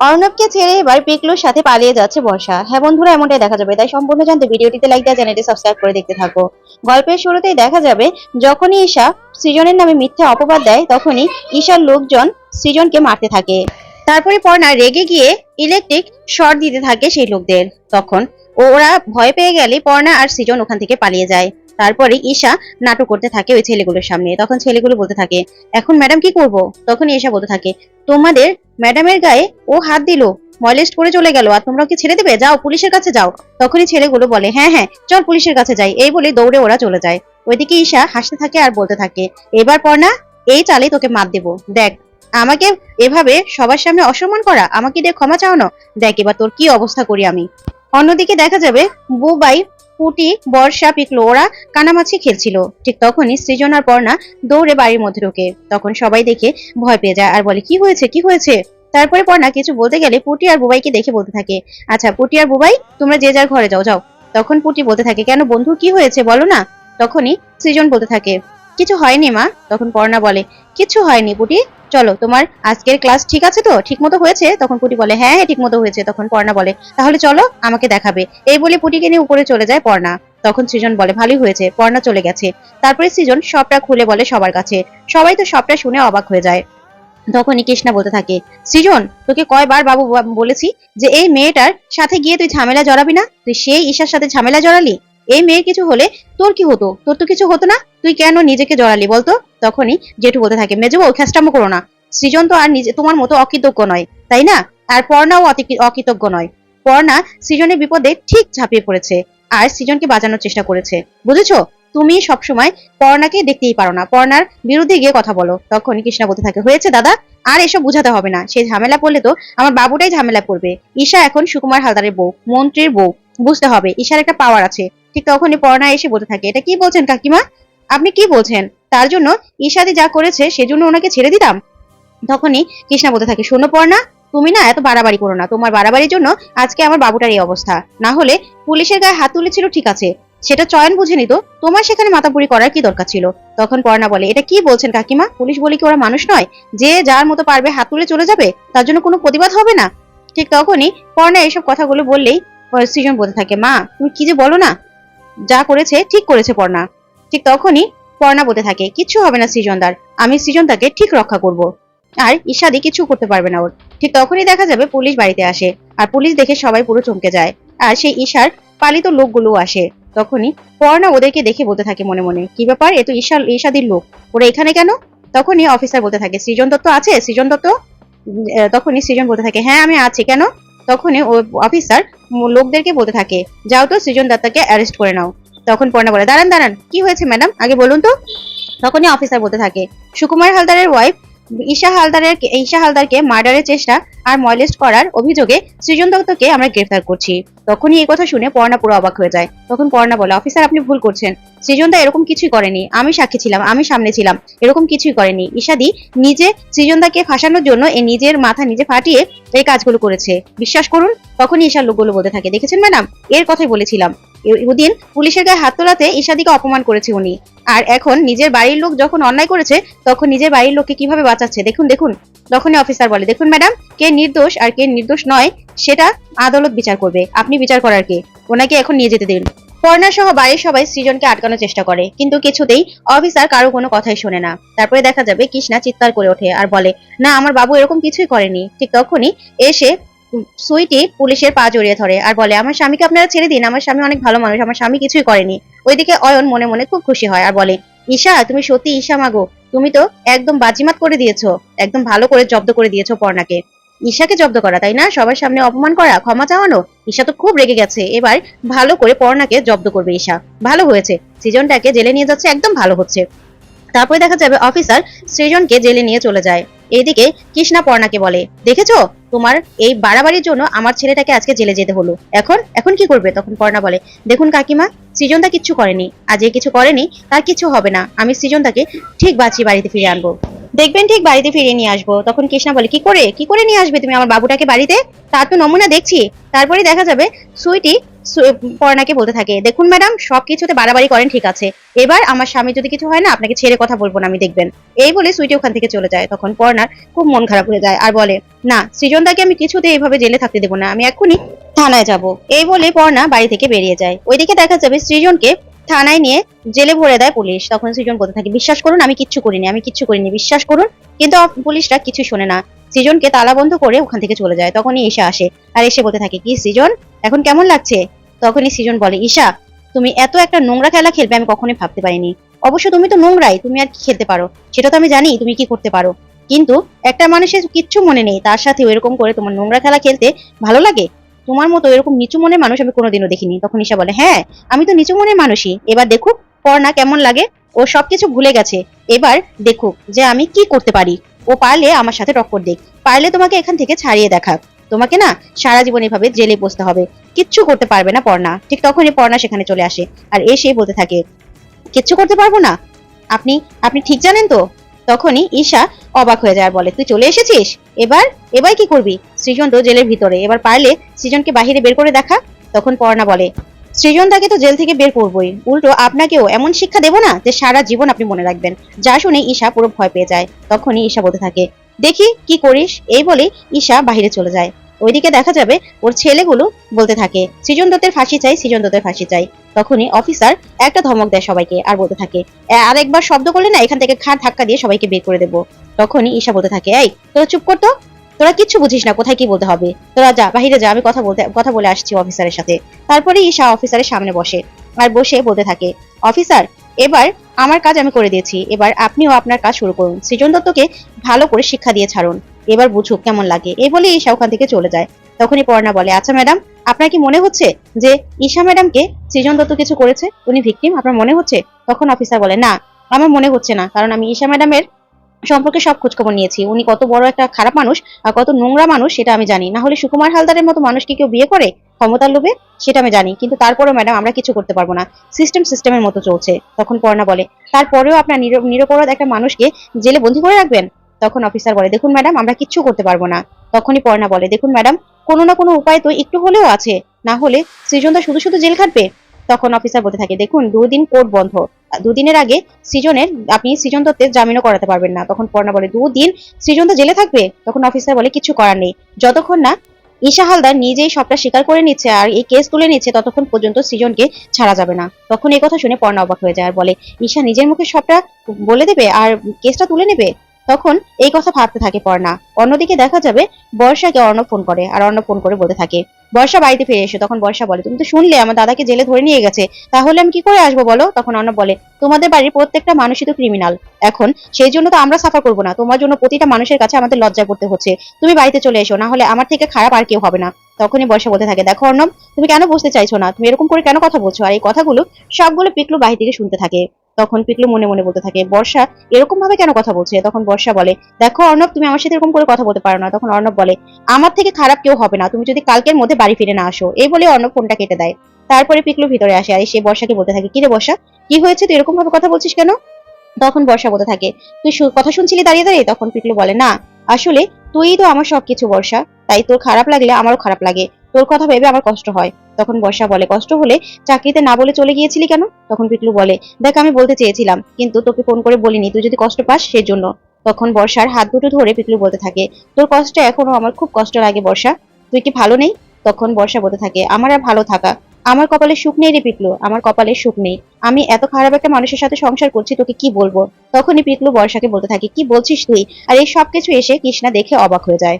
অর্ণবকে ছেড়ে এবার পিকলুর সাথে পালিয়ে যাচ্ছে বর্ষা। হ্যাঁ বন্ধুরা, এমনটাই দেখা যাবে। তাই সম্পূর্ণ জানতে ভিডিওটিতে লাইক দেওয়া চ্যানেলটি সাবস্ক্রাইব করে দেখতে থাকো। গল্পের শুরুতেই দেখা যাবে, যখনই ঈশা সৃজনের নামে মিথ্যা অপবাদ দেয়, তখনই ঈশার লোকজন সৃজনকে মারতে থাকে। তারপরে পর্ণা রেগে গিয়ে ইলেকট্রিক শর্ট দিতে থাকে সেই লোকদের। তখন ওরা ভয় পেয়ে গেলে পর্ণা আর সৃজন ওখান থেকে পালিয়ে যায়। তারপরে ঈশা নাটক করতে থাকে ওই ছেলেগুলোর সামনে। তখন ছেলেগুলো বলতে থাকে, এখন ম্যাডাম কি করব? তখন ঈশা বলতে থাকে, তোমাদের ম্যাডামের গায়ে ও হাত দিল মলেস্ট করে চলে গেল, আর তোমরা কি ছেড়ে দেবে? যাও, পুলিশের কাছে যাও। তখনই ছেলেগুলো বলে হ্যাঁ হ্যাঁ চল পুলিশের কাছে যাই। এই বলে দৌড়ে ওরা চলে যায়। ওইদিকে ঈশা হাসতে থাকে আর বলতে থাকে, এবার পর না এই চালে তোকে মাত দেবো। দেখ, আমাকে এভাবে সবার সামনে অসম্মান করা, আমাকে দিয়ে ক্ষমা চাওয়ানো, দেখ এবার তোর কি অবস্থা করি আমি। অন্যদিকে দেখা যাবে বুবাই পুটি বর্ষা পিকলো, ওরা কানামাছি খেলছিল। ঠিক তখনই সৃজন আর পর্ণা দৌড়ে বাড়ির মধ্যে ঢোকে। তখন সবাই দেখে ভয় পেয়ে যায় আর বলে, কি হয়েছে? কি হয়েছে? তারপরে পর্ণা কিছু বলতে গেলে পুটি আর বুবাইকে দেখে বলতে থাকে আচ্ছা পুটি আর বুবাই, তোমরা যে যার ঘরে যাও যাও। তখন পুটি বলতে থাকে, কেন বন্ধু, কি হয়েছে? বলো না। তখনই সৃজন বলতে থাকে কিছু হয়নি, মা। তখন পর্ণা বলে, কিছু হয়নি পুটি। চলো, তোমার আজকের ক্লাস ঠিক আছে তো? ঠিক মতো হয়েছে? তখন পুটি বলে হ্যাঁ হ্যাঁ ঠিক মতো হয়েছে। তখন পর্ণা বলে, তাহলে চলো, আমাকে দেখাবে। এই বলে পুটিকে নিয়ে উপরে চলে যায় পর্ণা তখন সৃজন বলে, ভালোই হয়েছে পর্ণা চলে গেছে। তারপরে সৃজন সবটা খুলে বলে সবার কাছে। সবাই তো সবটা শুনে অবাক হয়ে যায়। তখনই কৃষ্ণা বলতে থাকে, সৃজন, তোকে কয়বার বাবু বলেছি যে, এই মেয়েটার সাথে গিয়ে তুই ঝামেলা জড়াবি না? তুই সেই ঈশার সাথে ঝামেলা জড়ালি? এই মেয়ের কিছু হলে তোর কি হতো? তোর তো কিছু হতো না। তুই কেন নিজেকে জড়ালি বলতো? তখনই জেঠু বলতে থাকে, মেজো বউ করো না। সৃজন তো আর নিজে, তোমার মতো অকৃতজ্ঞ নয়, তাই না? আর পর্ণাও অকৃতজ্ঞ নয়। পর্ণা সৃজনের বিপদে ঠিক ঝাঁপিয়ে পড়েছে আর সৃজনকে বাঁচানোর চেষ্টা করেছে। বুঝেছ? তুমি সবসময় পর্ণাকে দেখতেই পারো না। পর্ণার বিরুদ্ধে গিয়ে কথা বলো। তখনই কৃষ্ণা বলতে থাকে, হয়েছে দাদা, আর এসব বুঝাতে হবে না। সে ঝামেলা পড়লে তো আমার বাবুটাই ঝামেলা পড়বে ঈশা এখন সুকুমার হালদারের বউ, মন্ত্রীর বউ। বুঝতে হবে, ঈশার একটা পাওয়ার আছে। ঠিক তখনই পর্ণা এসে বলতে থাকে, এটা কি বলছেন কাকিমা? আপনি কি বলছেন? তার জন্য ঈশাদি যা করেছে সেজন্য ওনাকে ছেড়ে দিতাম? তখনই কৃষ্ণা বলতে থাকে, শোনো পর্ণা, তুমি না এত বাড়াবাড়ি করো না। তোমার বাড়াবাড়ির জন্য আজকে আমার বাবুটার এই অবস্থা। না হলে পুলিশের গায়ে হাত তুলেছিল ঠিক আছে। সেটা চয়ন বুঝে নিত, তোমার সেখানে মাতাপুরি করার কি দরকার ছিল? তখন পর্ণা বলে, এটা কি বলছেন কাকিমা? পুলিশ বলে কি ওরা মানুষ নয়? যে যার মতো পারবে হাত তুলে চলে যাবে, তার জন্য কোনো প্রতিবাদ হবে না? ঠিক তখনই পর্ণা এইসব কথাগুলো বললেই সৃজন বলতে থাকে, মা, তুমি কি যে বলো না? যা করেছে, ঠিক করেছে পর্ণা। ঠিক তখনই পর্ণা বলতে থাকে, কিচ্ছু হবে না সৃজনদার, আমি সৃজনদাকে ঠিক রক্ষা করব। আর ঈশাদি কিছু করতে পারবে না ওর। ঠিক তখনই দেখা যাবে পুলিশ বাড়িতে আসে, আর পুলিশ দেখে সবাই পুরো চমকে যায়, আর সেই ঈশার পালিত লোকগুলো আসে। তখনই পর্ণা ওদেরকে দেখে বলতে থাকে মনে মনে, কি ব্যাপার, এ তো ঈশা ঈশাদির লোক, ওরা এখানে কেন? তখনই অফিসার বলতে থাকে, সৃজন দত্ত আছে, সৃজন দত্ত? তখনই সৃজন বলতে থাকে হ্যাঁ আমি আছি। কেন? তখনই ও অফিসার লোকদেরকে বলতে থাকে, যাও তো সৃজন দত্তকে অ্যারেস্ট করে নাও। তখন পর্ণা বলে, দাঁড়ান দাঁড়ান, কি হয়েছে ম্যাডাম আগে বলুন তো। তখনই অফিসার বলতে থাকে, সুকুমার হালদারের ওয়াইফ ঈশা হালদারের ঈশা হালদারকে মার্ডারের চেষ্টা আর মলেস্ট করার অভিযোগে সৃজন দত্তকে আমরা গ্রেফতার করছি। তখনই এই কথা শুনে পর্ণা পুরো অবাক হয়ে যায়। তখন পর্ণা বলে, অফিসার, আপনি ভুল করছেন। সৃজনদা এরকম কিছুই করেনি। আমি সাক্ষী ছিলাম, আমি সামনে ছিলাম। এরকম কিছুই করেনি। ঈশাদি নিজে সৃজনদাকে ফাঁসানোর জন্য এ নিজের মাথা নিজে ফাটিয়ে এই কাজগুলো করেছে। বিশ্বাস করুন, তখনই ঈশার লোকগুলো বলতে থাকে। দেখেছেন, ম্যাডাম? এর কথাই বলেছিলাম। ওদিন পুলিশের গায়ে হাত তোলাতে ঈশাদিকে অপমান করেছে উনি। আর এখন নিজের বাড়ির লোক যখন অন্যায় করেছে, তখন নিজের বাড়ির লোককে কীভাবে বাঁচাচ্ছে? দেখুন দেখুন। তখনই অফিসার বলে, দেখুন ম্যাডাম কে নির্দোষ আর কে নির্দোষ নয়, সেটা আদালত বিচার করবে। আপনি বিচার করার কে? ওনাকে এখন নিয়ে যেতে দিন। পর্ণা সহ বাড়ির সবাই সৃজনকে আটকানোর চেষ্টা করে, কিন্তু কিছুতেই অফিসার কারও কোনো কথাই শোনে না। তারপরে দেখা যাবে কৃষ্ণা চিৎকার করে ওঠে আর বলে, না, আমার বাবু এরকম কিছুই করেনি। ঠিক তখনই এসে সুইটি পুলিশের পা জড়িয়ে ধরে আর বলে, আমার স্বামীকে আপনারা ছেড়ে দিন, আমার স্বামী অনেক ভালো মানুষ, আমার স্বামী কিছুই করেনি। ওইদিকে অয়ন মনে মনে খুব খুশি হয় আর বলে, ঈশা, তুমি সত্যি ঈশা মাগো তুমি তো একদম বাজিমাত করে দিয়েছ, একদম ভালো করে জব্দ করে দিয়েছ পর্ণাকে। ঈশাকে জব্দ করা, তাই না? সবার সামনে অপমান করা, ক্ষমা চাওয়ানো, ঈশা তো খুব রেগে গেছে। এবার ভালো করে পর্ণাকে জব্দ করবে ঈশা। ভালো হয়েছে, সৃজনটাকে জেলে নিয়ে যাচ্ছে, একদম ভালো হচ্ছে। তারপরে দেখা যাবে অফিসার সৃজনকে জেলে নিয়ে চলে যায়। এইদিকে কৃষ্ণা পর্ণাকে বলে, দেখেছ? তোমার এই বাড়াবাড়ির জন্য আমার ছেলেটাকে আজকে জেলে যেতে হলো। এখন এখন কি করবে? তখন পর্ণা বলে, দেখুন কাকিমা, সৃজনদা কিচ্ছু করেনি। আজ যে কিছু করেনি, তার কিছু হবে না। আমি সৃজনদাকে ঠিক বাঁচিয়ে বাড়িতে ফিরে আনব। দেখবেন ঠিক বাড়িতে ফিরিয়ে নিয়ে আসব। তখন কৃষ্ণা বলে, কি করে? কি করে নিয়ে আসবে তুমি আমার বাবুটাকে বাড়িতে? তার তো নমুনা দেখছি। তারপরে দেখা যাবে সুইটি পর্ণাকে বলতে থাকে, দেখুন ম্যাডাম সবকিছুতে বাড়াবাড়ি করেন, ঠিক আছে। এবার আমার স্বামী যদি কিছু হয় না, আপনাকে ছেড়ে কথা বলব না, আমি দেখবেন। এই বলে সুইটি ওখান থেকে চলে যায়। তখন খুব মন খারাপ হয়ে যায় আর বলে, না, সৃজনদাকে আমি কিছুতে এইভাবে জেলে থাকতে দেবো না, আমি এক্ষুনি থানায় যাব। এই বলে পর্ণা বাড়ি থেকে বেরিয়ে যায়। ওইদিকে দেখা যাবে সৃজনকে থানায় নিয়ে জেলে ভরে দেয় পুলিশ। তখন সৃজন বলতে থাকে, বিশ্বাস করুন, আমি কিচ্ছু করিনি, আমি কিচ্ছু করিনি, বিশ্বাস করুন। কিন্তু পুলিশরা কিছু শোনে না। সৃজনকে তালা বন্ধ করে ওখান থেকে চলে যায়। তখনই ঈশা আসে আর এসে বলতে থাকে, কি সৃজন, এখন কেমন লাগছে? তখনই সৃজন বলে, ঈশা, তুমি এত একটা নোংরা খেলা খেলবে আমি কখনোই ভাবতে পারিনি। অবশ্য তুমি তো নোংরাই, তুমি আর কি খেলতে পারো? সেটা তো আমি জানি, তুমি কি করতে পারো। কিন্তু একটা মানুষের কিচ্ছু মনে নেই, তার সাথে এরকম করে তোমার নোংরা খেলা খেলতে ভালো লাগে? তোমার মতো এরকম নিচু মনের মানুষ আমি কোনোদিনও দেখিনি। তখন ঈশা বলে হ্যাঁ আমি তো নিচু মনের মানুষই। এবার দেখুক, পড়না কেমন লাগে? ও সবকিছু ভুলে গেছে। এবার দেখুক যে আমি কি করতে পারি। ও পারলে আমার সাথে টক্কর দিক পারলে তোমাকে এখান থেকে ছাড়িয়ে দেখাক। তোমাকে না সারা জীবন এভাবে জেলে বসতে হবে। কিচ্ছু করতে পারবে না পর্ণা। ঠিক তখনই পর্ণা সেখানে চলে আসে আর এসে বলতে থাকে, কিচ্ছু করতে পারব না? আপনি আপনি ঠিক জানেন তো? তখনই ঈশা অবাক হয়ে যায় বলে, তুই চলে এসেছিস? এবার এবার কি করবি? সৃজন তো জেলের ভিতরে। এবার পারলে সৃজনকে বাহিরে বের করে দেখা? তখন পর্ণা বলে সৃজন তাকে তো জেল থেকে বের করবোই। উল্টো আপনাকেও এমন শিক্ষা দেবো না যে সারা জীবন আপনি মনে রাখবেন। যা শুনে ঈশা পুরো ভয় পেয়ে যায়। তখনই ঈশা বলতে থাকে, দেখি কি করিস? এই বলে ঈশা বাহিরে চলে যায়। ওইদিকে দেখা যাবে ওর ছেলেগুলো বলতে থাকে, সৃজন দত্তের ফাঁসি চাই, সৃজন দত্তের ফাঁসি চাই। তখনই অফিসার একটা ধমক দেয় সবাইকে আর বলতে থাকে আর একবার শব্দ করলে না এখান থেকে ঘাট ধাক্কা দিয়ে সবাইকে বের করে দেবো। তখনই ঈশা বলতে থাকে, এই, তোরা চুপ করতো তোরা কিচ্ছু বুঝিস না, কোথায় কি বলতে হবে। তোরা যা, বাহিরে যা, আমি কথা বলতে, কথা বলে আসছি অফিসারের সাথে। তারপরে ঈশা অফিসারের সামনে বসে আর বসে বলতে থাকে, অফিসার, এবার আমার কাজ আমি করে দিয়েছি। এবার আপনিও আপনার কাজ শুরু করুন। সৃজন দত্তকে ভালো করে শিক্ষা দিয়ে ছাড়ুন। এবার বুঝুক কেমন লাগে। এই বলে ঈশা ওখান থেকে চলে যায়। তখনই পর্ণা বলে আচ্ছা ম্যাডাম, আপনার কি মনে হচ্ছে যে ঈশা ম্যাডামকে সৃজন দত্ত কিছু করেছে? উনি ভিকটিম, আপনার মনে হচ্ছে? তখন অফিসার বলে, না, আমার মনে হচ্ছে না, কারণ আমি ঈশা ম্যাডামের সম্পর্কে সব খোঁজখবর নিয়েছি। উনি কত বড় একটা খারাপ মানুষ আর কত নোংরা মানুষ সেটা আমি জানি। না হলে সুকুমার হালদারের মতো মানুষকে কেউ বিয়ে করে? ক্ষমতার লোভে? সেটা আমি জানি। কিন্তু তারপরেও ম্যাডাম, আমরা কিছু করতে পারব না। সিস্টেম সিস্টেমের মতো চলছে। তখন পর্ণা বলে, তারপরেও আপনার নির- নিরপরাধ একটা মানুষকে জেলে বন্দি করে রাখবেন? তখন অফিসার বলে, দেখুন ম্যাডাম, আমরা কিচ্ছু করতে পারব না। তখনই পর্ণা বলে, দেখুন ম্যাডাম, কোনো না কোনো উপায় তো একটু হলেও আছে। না হলে সৃজনদা শুধু শুধু জেল খাটবে? তখন অফিসার বলতে থাকে, দেখুন, দুদিন কোর্ট বন্ধ। দুদিনের আগে সৃজনের, আপনি সৃজন দত্তের জামিনও করাতে পারবেন না। তখন পর্ণা বলে, দুদিন সৃজন তো জেলে থাকবে? তখন অফিসার বলে, কিছু করার নেই। যতক্ষণ না ঈশা হালদার নিজেই সবটা স্বীকার করে নিচ্ছে আর এই কেস তুলে নিচ্ছে, ততক্ষণ পর্যন্ত সৃজনকে ছাড়া যাবে না। তখন এই কথা শুনে পর্ণা অবাক হয়ে যায় আর বলে, ঈশা নিজের মুখে সবটা বলে দেবে? আর কেসটা তুলে নেবে? তখন এই কথা ভাবতে থাকে পর্ণা। অন্যদিকে দেখা যাবে, বর্ষাকে অর্ণব ফোন করে, আর অর্ণব ফোন করে বলতে থাকে, বর্ষা বাড়িতে ফিরে এসে। তখন বর্ষা বলে, তুমি তো শুনলে, আমার দাদাকে জেলে ধরে নিয়ে গেছে। তাহলে আমি কি করে আসব বলো? তখন অর্ণব বলে, তোমাদের বাড়ির প্রত্যেকটা মানুষই তো ক্রিমিনাল এখন সেই জন্য তো আমরা সাফার করব না। তোমার জন্য প্রতিটা মানুষের কাছে আমাদের লজ্জা করতে হচ্ছে। তুমি বাড়িতে চলে এসো, না হলে আমার থেকে খারাপ আর কেউ হবে না। তখনই বর্ষা বলতে থাকে, দেখো অর্ণব, তুমি কেন বুঝতে চাইছো না? তুমি এরকম করে কেন কথা বলছো? আর এই কথাগুলো সবগুলো পিকলু বাহির থেকে শুনতে থাকে। তখন পিকলু মনে মনে বলতে থাকে, বর্ষা, এরকম ভাবে কেন কথা বলছে? তখন বর্ষা বলে, দেখো অর্ণব, তুমি আমার সাথে এরকম করে কথা বলতে পারো না। তখন অর্ণব বলে, আমার থেকে খারাপ কেউ হবে না। তুমি যদি কালকের মধ্যে বাড়ি ফিরে না আসো। এই বলে অর্ণব ফোনটা কেটে দেয়। তারপরে পিকলু ভিতরে আসে আর সে বর্ষাকে বলতে থাকে কি রে বর্ষা, কি হয়েছে? তুই এরকম ভাবে কথা বলছিস কেন? তখন বর্ষা বলতে থাকে, তুই কথা শুনছিলি দাঁড়িয়ে দাঁড়িয়ে? তখন পিকলু বলে, না, আসলে তুই তো আমার সবকিছু বর্ষা, তাই তোর খারাপ লাগলে আমারও খারাপ লাগে। তোর কথা ভেবে আমার কষ্ট হয়। তখন বর্ষা বলে, কষ্ট হলে চাকরিতে না বলে চলে গিয়েছিলি কেন? তখন পিকলু বলে, দেখ, আমি বলতে চেয়েছিলাম, কিন্তু তোকে ফোন করে বলিনি, তুই যদি কষ্ট পাস সেই জন্য তখন বর্ষার হাত দুটো ধরে পিকলু বলতে থাকে, তোর কষ্ট এখনও আমার খুব কষ্ট লাগে বর্ষা, তুই কি ভালো নেই? তখন বর্ষা বলতে থাকে, আমার আর ভালো থাকা, আমার কপালে সুখ নেই রে পিকলু আমার কপালে সুখ নেই। আমি এত খারাপ একটা মানুষের সাথে সংসার করছি, তোকে কি বলব? তখনই পিকলু বর্ষাকে বলতে থাকে, কি বলছিস তুই? আর এই সবকিছু এসে কৃষ্ণা দেখে অবাক হয়ে যায়।